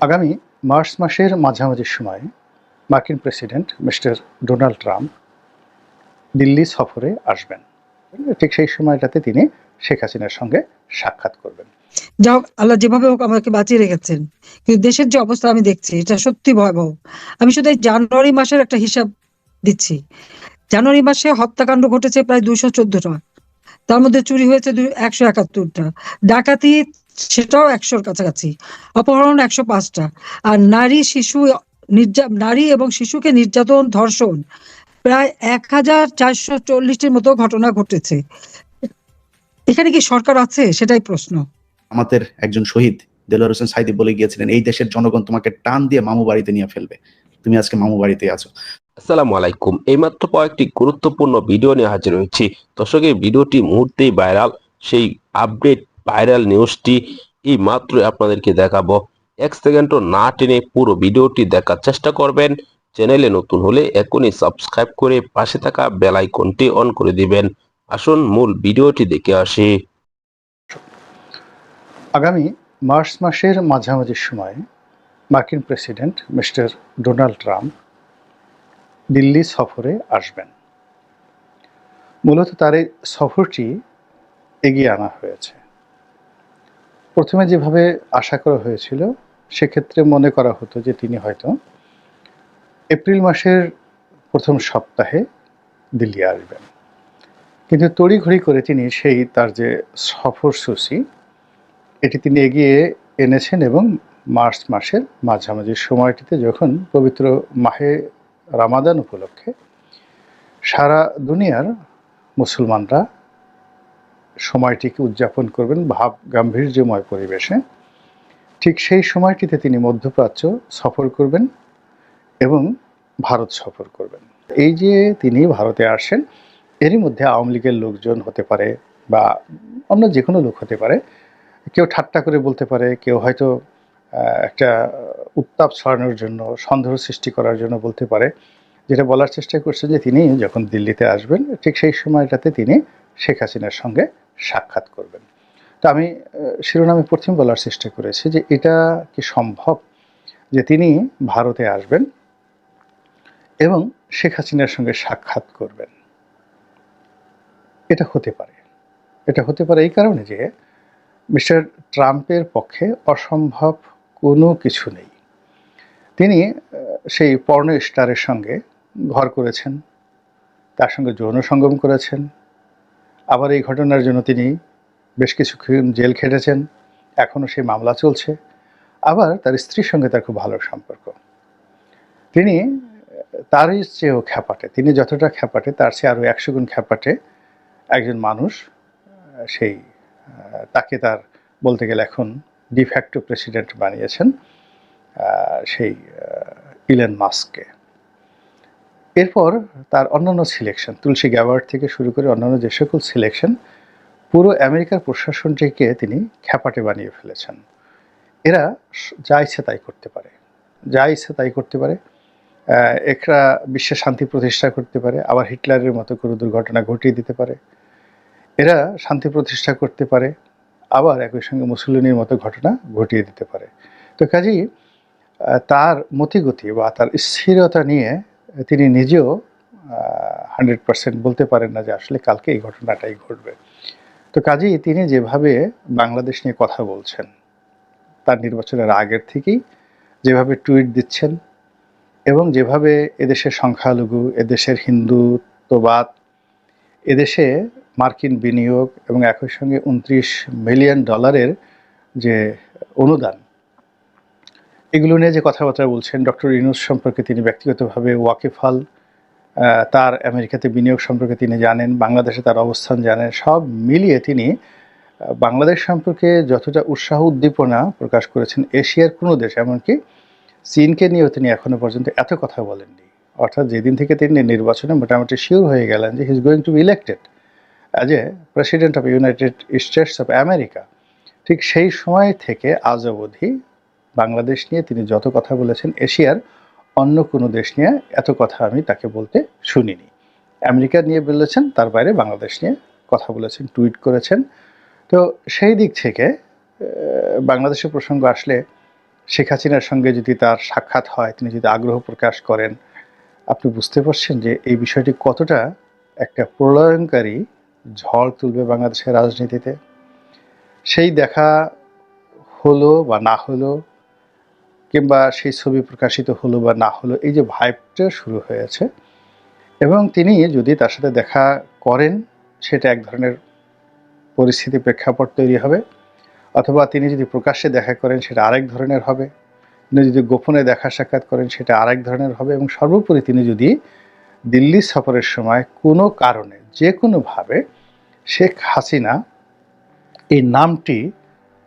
আগামী মার্চ মাসের মাঝামাঝি সময়ে মার্কিন president mister Donald Trump Delhi সফরে আসবেন। ঠিক সেই সময়টাতে তিনি শেখ হাসিনার সঙ্গে সাক্ষাৎ করবেন। যা হোক, আল্লাহ যেভাবে হোক আমাকে বাঁচিয়ে রেখেছেন। কিন্তু দেশের যে অবস্থা আমি দেখছি, এটা সত্যি ভয়াবহ। আমি শুধু জানুয়ারি মাসের একটা হিসাব দিচ্ছি। জানুয়ারি মাসে হত্যাকাণ্ড ঘটেছে প্রায় দুইশো চোদ্দটা। তার মধ্যে চুরি হয়েছে একশো একাত্তরটা। ডাকাতি সেটাও একশোর কাছাকাছি। অপহরণ একশো পাঁচটা। আর নারী শিশু নির্যা নারী এবং শিশুকে নির্যাতন ধর্ষণ প্রায় এক হাজার চারশো চল্লিশটির মতো ঘটনা ঘটেছে। এখানে কি সরকার আছে? সেটাই প্রশ্ন। আমাদের একজন শহীদ দেলোয়ার হোসেন সাইদি বলে গিয়েছিলেন এই দেশের জনগণ তোমাকে টান দিয়ে মামু বাড়িতে নিয়ে ফেলবে। তুমি আজকে মামু বাড়িতে আছো। আসসালামু আলাইকুম। এইমাত্র কয়েকটি গুরুত্বপূর্ণ ভিডিও নিয়ে হাজির হয়েছি। দর্শক এই ভিডিওটি মুহূর্তেই ভাইরাল। সেই আপডেট ভাইরাল নিউজটি এই মাত্র আপনাদেরকে দেখাবো। এক সেকেন্ডও না টেনে পুরো ভিডিওটি দেখার চেষ্টা করবেন। চ্যানেলে নতুন হলে এখনই সাবস্ক্রাইব করে পাশে থাকা বেল আইকনটি অন করে দিবেন। আসুন মূল ভিডিওটি দেখে আসি। আগামী মার্চ মাসের মাঝামাঝি সময়ে মার্কিন president mister Donald Trump Delhi সফরে আসবেন। মূলত তার এই সফরটি এগিয়ে আনা হয়েছে। প্রথমে যেভাবে আশা করা হয়েছিল, সেক্ষেত্রে মনে করা হতো যে তিনি হয়তো এপ্রিল মাসের প্রথম সপ্তাহে দিল্লি আসবেন। কিন্তু তড়িঘড়ি করে তিনি সেই তার যে সফরসূচি এটি তিনি এগিয়ে এনেছেন এবং মার্চ মাসের মাঝামাঝি সময়টিতে যখন পবিত্র মাহে রামাদান উপলক্ষে সারা দুনিয়ার মুসলমানরা সময়টিকে উদযাপন করবেন ভাব গাম্ভীর্যময় পরিবেশে। ঠিক সেই সময়টিতে তিনি মধ্যপ্রাচ্য সফর করবেন এবং ভারত সফর করবেন। এই যে তিনি ভারতে আসেন, এরই মধ্যে আওয়ামী লীগের লোকজন হতে পারে বা অন্য যে কোনো লোক হতে পারে, কেউ ঠাট্টা করে বলতে পারে, কেউ হয়তো একটা উত্তাপ ছড়ানোর জন্য, সন্দেহ সৃষ্টি করার জন্য বলতে পারে। যেটা বলার চেষ্টা করছেন যে তিনি যখন দিল্লিতে আসবেন, ঠিক সেই সময়টাতে তিনি শেখ হাসিনার সঙ্গে সাক্ষাৎ করবেন। তো আমি শিরোনামে প্রথম বলার চেষ্টা করেছি যে এটা কি সম্ভব যে তিনি ভারতে আসবেন এবং শেখ হাসিনার সঙ্গে সাক্ষাৎ করবেন? এটা হতে পারে। এটা হতে পারে এই কারণে যে মিস্টার ট্রাম্পের পক্ষে অসম্ভব কোনো কিছু নেই। তিনি সেই পর্ণ স্টারের সঙ্গে ঘর করেছেন, তার সঙ্গে যৌন সঙ্গম করেছেন আবার এই ঘটনার জন্য তিনি বেশ কিছুক্ষণ জেল খেটেছেন। এখনও সেই মামলা চলছে। আবার তার স্ত্রীর সঙ্গে তার খুব ভালো সম্পর্ক। তিনি তারই চেয়েও খ্যাপাটে, তিনি যতটা খ্যাপাটে, তার চেয়ে আরও একশো গুণ খ্যাপাটে একজন মানুষ। সেই, তাকে তার বলতে গেলে এখন ডিফ্যাক্টো প্রেসিডেন্ট বানিয়েছেন সেই ইলেন মাস্ককে এরপর তার অন্যান্য সিলেকশন তুলসী গ্যাওয়ার্ড থেকে শুরু করে অন্যান্য যে সকল সিলেকশন পুরো আমেরিকার প্রশাসনটিকে তিনি খ্যাপাটে বানিয়ে ফেলেছেন। এরা যা ইচ্ছে তাই করতে পারে। যা ইচ্ছে তাই করতে পারে। এরা বিশ্বে শান্তি প্রতিষ্ঠা করতে পারে। আবার হিটলারের মতো কোনো দুর্ঘটনা ঘটিয়ে দিতে পারে। এরা শান্তি প্রতিষ্ঠা করতে পারে। আবার একই সঙ্গে মুসলিনের মতো ঘটনা ঘটিয়ে দিতে পারে। তো কাজেই তার মতিগতি বা তার স্থিরতা নিয়ে তিনি নিজেও হান্ড্রেড পার্সেন্ট বলতে পারেন না যে আসলে কালকে এই ঘটনাটাই ঘটবে। তো কাজেই তিনি যেভাবে বাংলাদেশ নিয়ে কথা বলছেন, তার নির্বাচনের আগের থেকেই যেভাবে টুইট দিচ্ছেন এবং যেভাবে এদেশের সংখ্যালঘু, এদেশের হিন্দুত্ববাদ, এদেশে মার্কিন বিনিয়োগ এবং একই সঙ্গে উনত্রিশ মিলিয়ন ডলারের যে অনুদান এগুলো নিয়ে যে কথাবার্তা বলছেন, ডক্টর ইনুস সম্পর্কে তিনি ব্যক্তিগতভাবে ওয়াকিফাল তার আমেরিকাতে বিনিয়োগ সম্পর্কে তিনি জানেন, বাংলাদেশে তার অবস্থান জানেন, সব মিলিয়ে তিনি বাংলাদেশ সম্পর্কে যতটা উৎসাহ উদ্দীপনা প্রকাশ করেছেন, এশিয়ার কোনো দেশ, এমনকি চীনকে নিয়েও তিনি এখনও পর্যন্ত এত কথা বলেননি। অর্থাৎ যেদিন থেকে তিনি নির্বাচনে মোটামুটি শিওর হয়ে গেলেন যে he is going to be elected as a president of United States of America ঠিক সেই সময় থেকে আজ অবধি বাংলাদেশ নিয়ে তিনি যত কথা বলেছেন, এশিয়ার অন্য কোনো দেশ নিয়ে এত কথা আমি তাকে বলতে শুনিনি। আমেরিকা নিয়ে বলেছেন, তার বাইরে বাংলাদেশ নিয়ে কথা বলেছেন, টুইট করেছেন। তো সেই দিক থেকে বাংলাদেশের প্রসঙ্গ আসলে শেখ হাসিনার সঙ্গে যদি তার সাক্ষাৎ হয়, তিনি যদি আগ্রহ প্রকাশ করেন, আপনি বুঝতে পারছেন যে এই বিষয়টি কতটা একটা প্রলয়ঙ্কারী ঝড় তুলবে বাংলাদেশের রাজনীতিতে। সেই দেখা হলো বা না হলো কিংবা সেই ছবি প্রকাশিত হলো বা না হলো, এই যে ভাইবটা শুরু হয়েছে। এবং তিনি যদি তার সাথে দেখা করেন, সেটা এক ধরনের পরিস্থিতি প্রেক্ষাপট তৈরি হবে। অথবা তিনি যদি প্রকাশ্যে দেখা করেন, সেটা আরেক ধরনের হবে। তিনি যদি গোপনে দেখা সাক্ষাৎ করেন, সেটা আরেক ধরনের হবে। এবং সর্বোপরি তিনি যদি দিল্লি সফরের সময় কোনো কারণে যে কোনোভাবে শেখ হাসিনা এই নামটি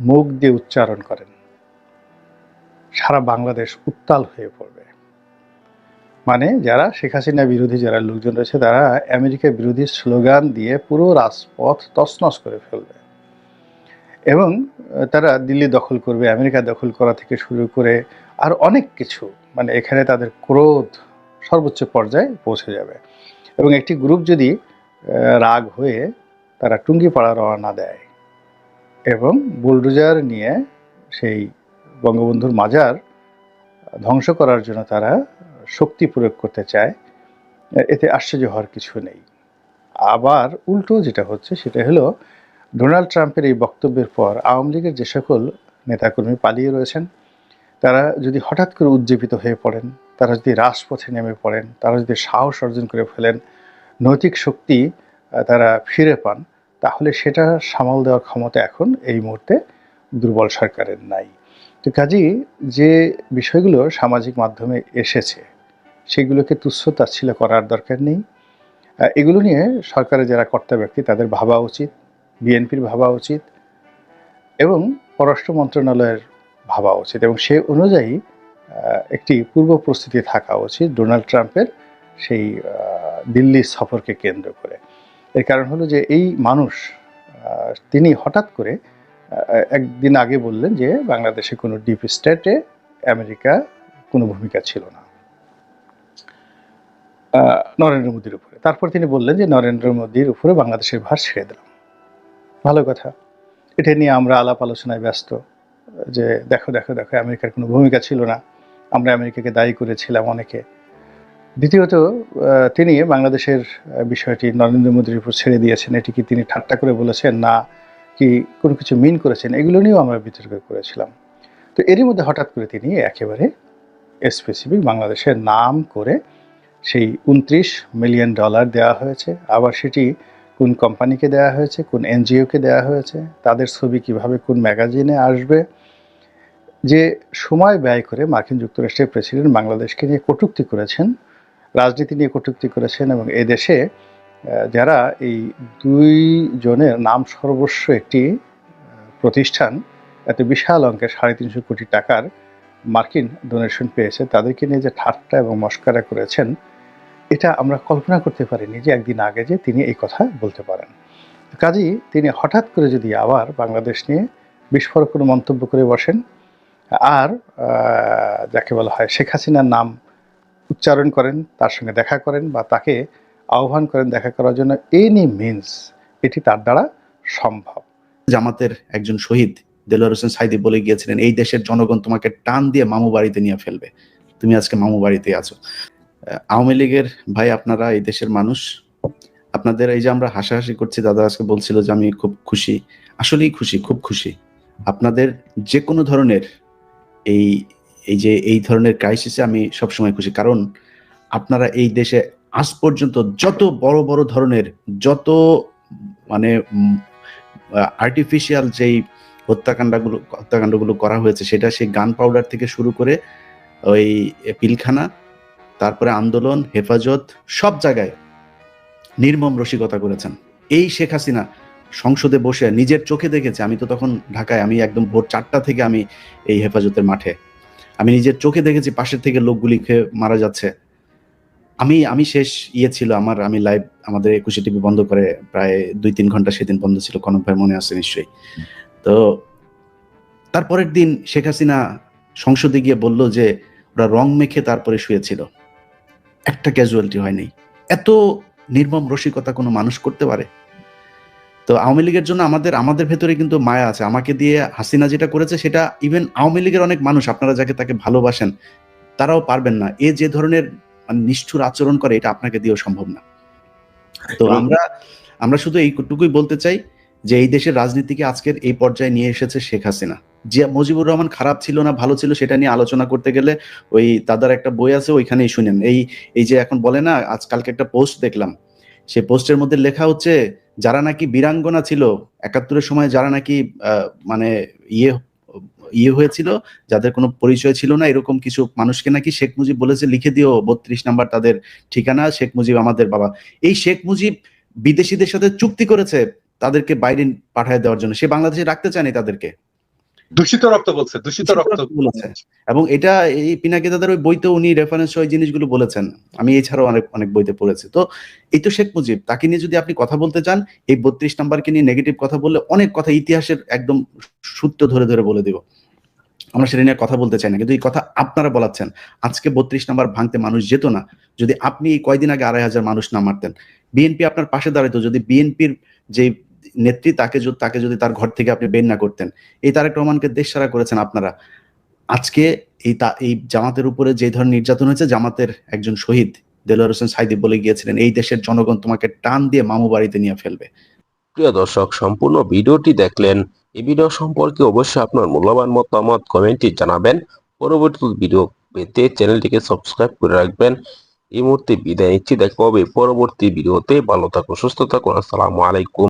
মুখ দিয়ে উচ্চারণ করেন। সারা বাংলাদেশ উত্তাল হয়ে পড়বে। মানে যারা শেখ হাসিনা বিরোধী, যারা লোকজন রয়েছে, তারা আমেরিকা বিরোধী স্লোগান দিয়ে পুরো রাজপথ তছনছ করে ফেলবে। এবং তারা দিল্লি দখল করবে, আমেরিকা দখল করা থেকে শুরু করে আর অনেক কিছু মানে এখানে তাদের ক্রোধ সর্বোচ্চ পর্যায়ে পৌঁছে যাবে। এবং একটি গ্রুপ যদি রাগ হয়ে তারা টুঙ্গিপাড়া রওনা দেয় এবং বুলডোজার নিয়ে সেই বঙ্গবন্ধুর মাজার ধ্বংস করার জন্য তারা শক্তি প্রয়োগ করতে চায়, এতে আশ্চর্য হওয়ার কিছু নেই। আবার উল্টো যেটা হচ্ছে সেটা হলো, ডোনাল্ড ট্রাম্পের এই বক্তব্যের পর আওয়ামী লীগের যে সকল নেতাকর্মী পালিয়ে রয়েছেন, তারা যদি হঠাৎ করে উজ্জীবিত হয়ে পড়েন, তারা যদি রাজপথে নেমে পড়েন, তারা যদি সাহস অর্জন করে ফেলেন, নৈতিক শক্তি তারা ফিরে পান, তাহলে সেটা সামাল দেওয়ার ক্ষমতা এখন এই মুহূর্তে দুর্বল সরকারের নাই। তো কাজেই যে বিষয়গুলো সামাজিক মাধ্যমে এসেছে, সেগুলোকে তুচ্ছ তাচ্ছিল্য করার দরকার নেই। এগুলো নিয়ে সরকারের যারা কর্তা ব্যক্তি, তাদের ভাবা উচিত, বিএনপির ভাবা উচিত এবং পররাষ্ট্র মন্ত্রণালয়ের ভাবা উচিত এবং সে অনুযায়ী একটি পূর্ব প্রস্তুতি থাকা উচিত ডোনাল্ড ট্রাম্পের সেই দিল্লি সফরকে কেন্দ্র করে। এর কারণ হলো যে এই মানুষ তিনি হঠাৎ করে একদিন আগে বললেন যে বাংলাদেশে কোনো ডিপ স্টেটে আমেরিকা কোনো ভূমিকা ছিল না। নরেন্দ্র মোদীর উপরে। তারপর তিনি বললেন যে নরেন্দ্র মোদীর উপরে বাংলাদেশের ভার ছেড়ে দিলাম। ভালো কথা। এটা নিয়ে আমরা আলাপ আলোচনায় ব্যস্ত। যে দেখো দেখো দেখো, আমেরিকার কোনো ভূমিকা ছিল না। আমরা আমেরিকাকে দায়ী করেছিলাম অনেকে। দ্বিতীয়ত তিনি বাংলাদেশের বিষয়টি নরেন্দ্র মোদীর উপর ছেড়ে দিয়েছেন। এটি কি তিনি ঠাট্টা করে বলেছেন, না কি কোনো কিছু মিন করেছেন, এগুলো নিয়েও আমরা বিতর্ক করেছিলাম। তো এরই মধ্যে হঠাৎ করে তিনি একেবারে স্পেসিফিক বাংলাদেশের নাম করে সেই উনত্রিশ মিলিয়ন ডলার দেওয়া হয়েছে। আবার সেটি কোন কোম্পানিকে দেওয়া হয়েছে, কোন এনজিওকে দেওয়া হয়েছে, তাদের ছবি কীভাবে কোন ম্যাগাজিনে আসবে। যে সময় ব্যয় করে মার্কিন যুক্তরাষ্ট্রের প্রেসিডেন্ট বাংলাদেশকে নিয়ে কটূক্তি করেছেন, রাজনীতি নিয়ে কটূক্তি করেছেন এবং এদেশে দেশে যারা এই দুই জনের নাম সর্বস্ব একটি প্রতিষ্ঠান, এত বিশাল অঙ্কের সাড়ে তিনশো কোটি টাকার মার্কিন ডোনেশন পেয়েছে, তাদেরকে নিয়ে যে ঠাট্টা এবং মস্কারা করেছেন, এটা আমরা কল্পনা করতে পারিনি যে একদিন আগে যে তিনি এই কথা বলতে পারেন। কাজেই তিনি হঠাৎ করে যদি আবার বাংলাদেশ নিয়ে বিস্ফোরক কোনো মন্তব্য করে বসেন, আর যাকে বলা হয় শেখ হাসিনার নাম উচ্চারণ করেন, তার সঙ্গে দেখা করেন বা তাকে আহ্বান করেন দেখা করার জন্য এনি মিনস এটি তার দ্বারা সম্ভব। জামাতের একজন শহীদ দেলোয়ার হোসেন সাইদি বলে গিয়েছিলেন, এই দেশের জনগণ তোমাকে টান দিয়ে মামু বাড়িতে নিয়ে ফেলবে। তুমি আজকে মামু বাড়িতে আছো। আওয়ামী লীগের ভাই, আপনারা এই দেশের মানুষ, আপনাদের এই যে আমরা হাসাহাসি করছি, দাদা আজকে বলছিল যে আমি খুব খুশি। আসলেই খুশি, খুব খুশি। আপনাদের যে কোনো ধরনের এই এই যে এই ধরনের ক্রাইসিসে আমি সবসময় খুশি। কারণ আপনারা এই দেশে আজ পর্যন্ত যত বড় বড় ধরনের, যত মানে আর্টিফিশিয়াল যেই হত্যাকাণ্ডগুলো হত্যাকাণ্ডগুলো করা হয়েছে, সেটা সেই গান পাউডার থেকে শুরু করে ওই পিলখানা, তারপরে আন্দোলন, হেফাজত, সব জায়গায় নির্মম রসিকতা করেছেন। এই শেখ হাসিনা সংসদে বসে নিজের চোখে দেখেছে, আমি তো তখন ঢাকায়, আমি একদম ভোর চারটা থেকে আমি এই হেফাজতের মাঠে। আমি নিজের চোখে দেখেছি, পাশের থেকে লোকগুলি খেয়ে মারা যাচ্ছে। আমি আমি শেষ ইয়ে ছিল আমার, আমি লাইভ আমাদের একুশে টিভি বন্ধ করে প্রায় দুই, তিন ঘণ্টা সেদিন বন্ধ ছিল, কনক ভাই মনে আছে নিশ্চয়ই। তো তারপরের দিন শেখ হাসিনা সংসদে গিয়ে বলল যে, ওরা রং মেখে তারপরে শুয়েছিল। একটা ক্যাজুয়ালিটি হয়নি। এত নির্মম রসিকতা কোনো মানুষ করতে পারে? তো আওয়ামী লীগের জন্য আমাদের আমাদের ভেতরে কিন্তু মায়া আছে। আমাকে দিয়ে হাসিনা যেটা করেছে, সেটা ইভেন আওয়ামী লীগের অনেক মানুষ, আপনারা যাকে তাকে ভালোবাসেন, তারাও পারবেন না। এ যে ধরনের নিষ্ঠুর আচরণ করে এটা আপনাকে দিয়েও সম্ভব না। তো আমরা আমরা শুধু এইটুকুই বলতে চাই যে এই দেশের রাজনীতিকে আজকের এই পর্যায়ে নিয়ে এসেছে শেখ হাসিনা। যে মুজিবুর রহমান খারাপ ছিল না ভালো ছিল সেটা নিয়ে আলোচনা করতে গেলে ওই দাদার একটা বই আছে ওইখানেই শুনেন। এই এই যে এখন বলে না আজকালকে একটা পোস্ট দেখলাম। সেই পোস্টের মধ্যে লেখা হচ্ছে যারা নাকি বীরাঙ্গনা ছিল একাত্তরের সময় যারা নাকি আহ, মানে ইয়ে ইয়ে হয়েছিল যাদের কোনো পরিচয় ছিল না এরকম কিছু মানুষকে নাকি শেখ মুজিব বলেছে লিখে দিও বত্রিশ নাম্বার তাদের ঠিকানা শেখ মুজিব আমাদের বাবা। এই শেখ মুজিব বিদেশিদের সাথে চুক্তি করেছে তাদেরকে বাইরে পাঠায় দেওয়ার জন্য। সে বাংলাদেশে রাখতে চায়নি তাদেরকে। দূষিত রক্ত বলছে দূষিত রক্ত বলেছে। এবং এটা এই পিনাকি দাদার ওই বইতে উনি রেফারেন্স ওই জিনিসগুলো বলেছেন। আমি এছাড়াও অনেক অনেক বইতে পড়েছি। তো এই তো শেখ মুজিব তাকে নিয়ে যদি আপনি কথা বলতে চান এই বত্রিশ নাম্বারকে নিয়ে নেগেটিভ কথা বললে অনেক কথা ইতিহাসের একদম সূত্র ধরে ধরে বলে দিব। আমরা সেটা নিয়ে কথা বলতে চাই না। কিন্তু এই কথা আপনারা বলাচ্ছেন। আজকে বত্রিশ নাম্বার ভাঙতে মানুষ যেত না। যদি আপনি এই কয়দিন আগে আড়াই হাজার মানুষ না মারতেন। বিএনপি আপনার পাশে দাঁড়াইতো। যদি বিএনপির যে নেত্রী তাকে যদি তাকে যদি তার ঘর থেকে আপনি বের না করতেন। এই তারেক রহমানকে দেশ সারা করেছেন আপনারা। আজকে এই তা, এই জামাতের উপরে যে ধরনের নির্যাতন হয়েছে, জামাতের একজন শহীদ দেলোয়ার হোসেন সাইদি বলে গিয়েছিলেন, এই দেশের জনগণ তোমাকে টান দিয়ে মামু বাড়িতে নিয়ে ফেলবে। প্রিয় দর্শক, সম্পূর্ণ ভিডিওটি দেখলেন এই ভিডিও সম্পর্কে অবশ্যই আপনার মূল্যবান মতামত কমেন্টে জানাবেন। পরবর্তী ভিডিও পেতে চ্যানেলটিকে সাবস্ক্রাইব করে রাখবেন। এই মুহূর্তে বিদায় নিচ্ছি। দেখা হবে পরবর্তী ভিডিওতে ভালো থাকুন, সুস্থ থাকুন। আসসালামু আলাইকুম।